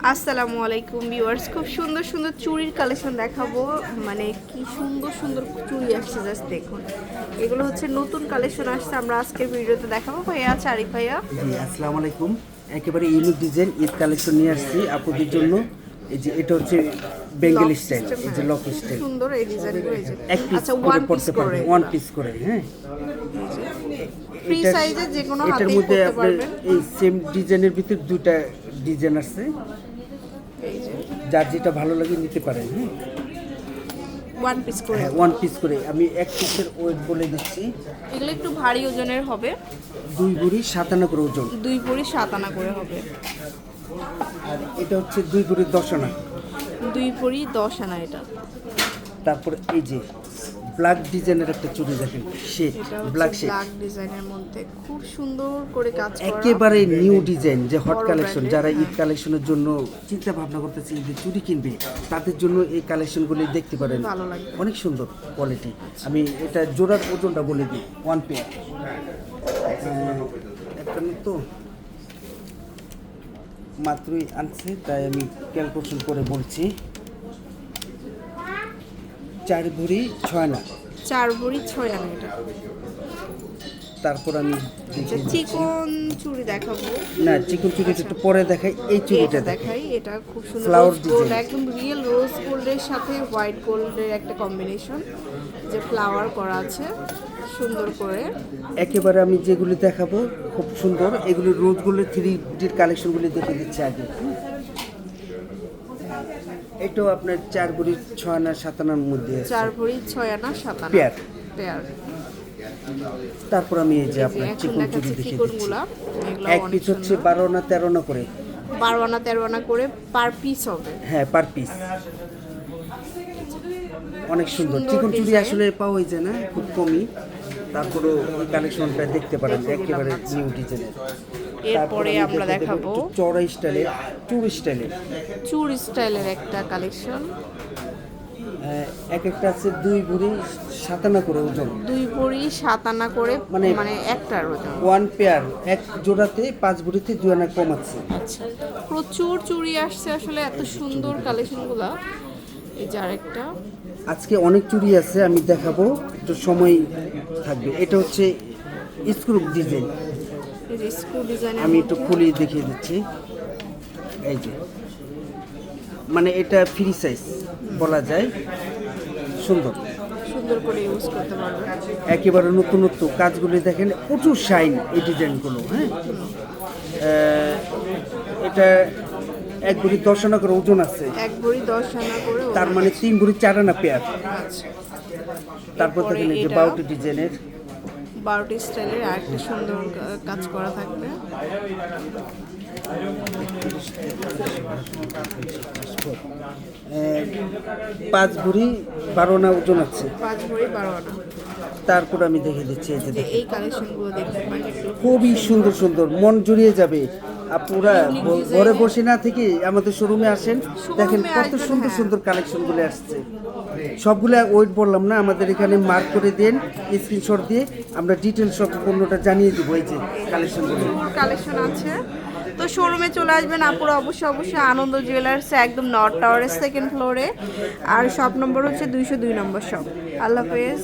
আসসালামু আলাইকুম ভিউয়ার্স। খুব সুন্দর সুন্দর চুড়ির কালেকশন দেখাবো। মানে কি সুন্দর সুন্দর চুড়ি আসছে জাস্ট দেখুন। এগুলো হচ্ছে নতুন কালেকশন আসছে আমরা আজকের ভিডিওতে দেখাবো। ভাইয়া আছে আরিফ ভাইয়া। জি আসসালামু আলাইকুম। একেবারে ইউনিক ডিজাইন ঈদ কালেকশন নিয়ে আসছি আপুদের জন্য। এই যে এটা হচ্ছে বেঙ্গলি স্টাইল এই যে হ্যাঁ। লক স্টাইল সুন্দর এই ডিজাইনগুলো এই যে। আচ্ছা ওয়ান পিস করে। ওয়ান পিস করে হ্যাঁ। ফ্রি সাইজে যে কোনো এটার মধ্যে আপনার এই সেম ডিজাইনের ভিতর দুইটা ডিজাইন আছে। যার যেটা ভালো লাগে নিতে পারেন হ্যাঁ। ওয়ান পিস করে। হ্যাঁ ওয়ান পিস করে। আমি এক পিসের ওয়েট বলে দিচ্ছি। এগুলো একটু ভারী ওজনের হবে। দুই বুড়ি সাতান্ন করে ওজন। দুই ভরি সাত আনা করে হবে। আর এটা হচ্ছে দুই বুড়ি দশ আনা। দুই ভরি দশ আনা এটা। তারপর এই যে ব্ল্যাক ডিজাইনের একটা চুড়ি দেখেন শেড এটা ব্ল্যাক শেড ব্ল্যাক ডিজাইনের মধ্যে খুব সুন্দর করে কাজ করা। একেবারে নিউ ডিজাইন যে হট কালেকশন যারা ঈদ হ্যাঁ। কালেকশনের জন্য চিন্তা ভাবনা করতেছে ঈদের চুরি কিনবে তাদের জন্য এই কালেকশনগুলি দেখতে পারেন। অনেক সুন্দর কোয়ালিটি আমি এটা জোড়ার ওজনটা বলে দিই ওয়ান পেয়ার একটা তো মাত্রই আনছে তাই আমি ক্যালকুলেশন করে বলছি। চার ভরি ছয় না চার ভরি ছয় আনা এটা। তারপর আমি আচ্ছা চিকন চুড়ি দেখাবো। না চিকন চুরিটা একটু পরে দেখাই এই এটা দেখাই এটা খুব সুন্দর রোজ গোল্ড একদম রিয়েল রোজ গোল্ডের সাথে হোয়াইট গোল্ডের একটা কম্বিনেশন যে ফ্লাওয়ার করা আছে সুন্দর করে। একেবারে আমি যেগুলি দেখাবো খুব সুন্দর। এগুলি রোজগুলো থ্রি ডির কালেকশনগুলি দেখে দিচ্ছে আগে। এটাও আপনার চার বুড়ি ছয় আনা সাত আনার মধ্যে আছে। চার ভরি ছয় আনা সাত আনা। পেয়ার। পেয়ার। তারপর আমি এই যে আপনার এখন চিকন চুরি দেখাচ্ছি দেখে চিকন দিচ্ছি। এগুলো এক অনেক পিস হচ্ছে সুন্দর। বারো আনা তেরো আনা করে। বারো আনা তেরো আনা করে পার পিস হবে। হ্যাঁ পার পিস অনেক সুন্দর। সুন্দর চিকন চুরি design। আসলে পাওয়া যায় না খুব কমই। তারপরেও এই কালেকশনটা দেখতে পারেন যে একেবারে নিউ ডিজাইনের এরপরে আমরা দেখাবো চড়া স্টাইলের টুর স্টাইলের চুর স্টাইলের একটা কালেকশন এক একটা আছে দুই ভরি সাতানা করে ওজন। দুই ভরি সাত আনা করে মানে- মানে একটার ওজন। ওয়ান পেয়ার এক জোড়াতে পাঁচ ভরিতে দুই আনা কম আছে। আচ্ছা প্রচুর চুড়ি আসছে আসলে এত সুন্দর কালেকশনগুলা এই যে আরেকটা। আজকে অনেক চুড়ি আছে আমি দেখাবো। একটু সময় থাকবে। এটা হচ্ছে স্ক্রু ডিজাইন আমি একটু খুলি দেখিয়ে দিচ্ছি। এই যে। মানে এটা ফ্রি সাইজ বলা যায়। সুন্দর। সুন্দর করে ইউজ করতে পারবে। একেবারে নতুনত্ব। কাজগুলি দেখেন প্রচুর শাইন এই ডিজাইনগুলো হ্যাঁ? এটা এক ভরি দশ আনা করে ওজন আছে। এক ভরি দশ আনা করে তার মানে তিন ভরি চার আনা পেয়ার তারপর থেকে যে বাউটি ডিজাইনের বারোটি স্টাইলের আরেকটা সুন্দর কাজ করা থাকবে। পাঁচ ভরি বারো আনা ওজন আছে। পাঁচ ভরি বারো আনা। তারপর আমি দেখে দিচ্ছি এই যে যে এই কালেকশনগুলো দেখতে খুবই সুন্দর সুন্দর। মন জুড়িয়ে যাবে। আপুরা ঘরে বসে না থেকে আমাদের শোরুমে আসেন। দেখেন কত সুন্দর হ্যাঁ। সুন্দর কালেকশনগুলো আসছে। সবগুলো ওয়েট বললাম না, আমাদের এখানে মার্ক করে দেন স্ক্রিনশট দিয়ে আমরা ডিটেল সব পণ্যটা জানিয়ে দেবো, এই যে কালেকশন আছে। তো শোরুমে চলে আসবেন আপুরা, অবশ্যই অবশ্যই আনন্দ জুয়েলার্সে একদম নর্থ টাওয়ারের সেকেন্ড ফ্লোরে আর শপ নম্বর হচ্ছে দুইশো দুই নম্বর শপ আল্লাহ হাফেজ।